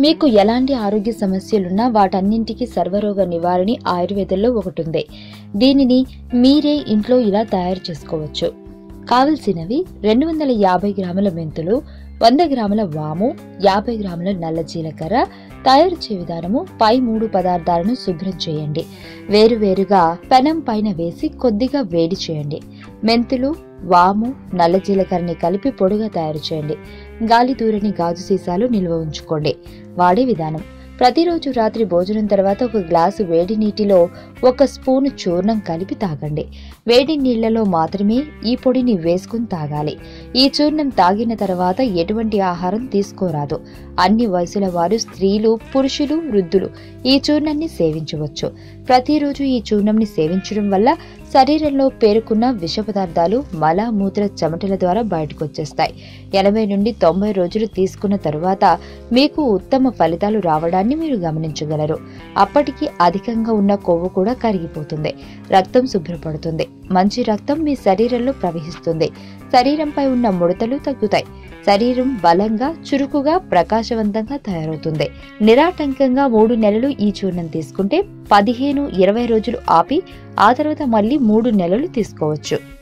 మీకు ఎలాంటి ఆరోగ్య సమస్యలున్నా వాటన్నింటికి సర్వరోగ నివారణి ఆయుర్వేదంలో ఒకటి ఉంది. దీనిని మీరే ఇంట్లో ఇలా తయారు చేసుకోవచ్చు. కావలసినవి రెండు వందల యాభై గ్రాముల మెంతులు వంద గ్రాముల వాము యాభై గ్రాముల నల్ల జీలకర్ర తయారు చే విధానము పై మూడు పదార్థాలను శుభ్రం చేయండి. వేరువేరుగా పెనం పైన వేసి కొద్దిగా వేడి చేయండి. మెంతులు వాము నల్ల జీలకర్రని కలిపి పొడిగా తయారు చేయండి. గాలి దూరని గాజు సీసాలు నిల్వ ఉంచుకోండి. వాడే విధానం. ప్రతిరోజు రాత్రి భోజనం తర్వాత ఒక గ్లాసు వేడి నీటిలో ఒక స్పూను చూర్ణం కలిపి తాగండి. వేడి నీళ్ళలో మాత్రమే ఈ పొడిని వేసుకుని తాగాలి. ఈ చూర్ణం తాగిన తర్వాత ఎటువంటి ఆహారం తీసుకోరాదు. అన్ని వయసుల వారు స్త్రీలు పురుషులు వృద్ధులు ఈ చూర్ణాన్ని సేవించవచ్చు. ప్రతిరోజు ఈ చూర్ణంని సేవించడం వల్ల శరీరంలో పేరుకున్న విష పదార్థాలు మల మూత్ర చెమటల ద్వారా బయటకు వచ్చేస్తాయి. ఎనభై నుండి తొంభై రోజులు తీసుకున్న తరువాత మీకు ఉత్తమ ఫలితాలు రావడానికి రావడాన్ని మీరు గమనించగలరు. అప్పటికి అధికంగా ఉన్న కొవ్వు కూడా కరిగిపోతుంది. రక్తం శుభ్రపడుతుంది. మంచి రక్తం మీ శరీరంలో ప్రవహిస్తుంది. శరీరంపై ఉన్న ముడతలు తగ్గుతాయి. శరీరం బలంగా చురుకుగా ప్రకాశవంతంగా తయారవుతుంది. నిరాటంకంగా మూడు నెలలు ఈ చూర్ణం తీసుకుంటే పదిహేను ఇరవై రోజులు ఆపి ఆ తర్వాత మళ్ళీ మూడు నెలలు తీసుకోవచ్చు.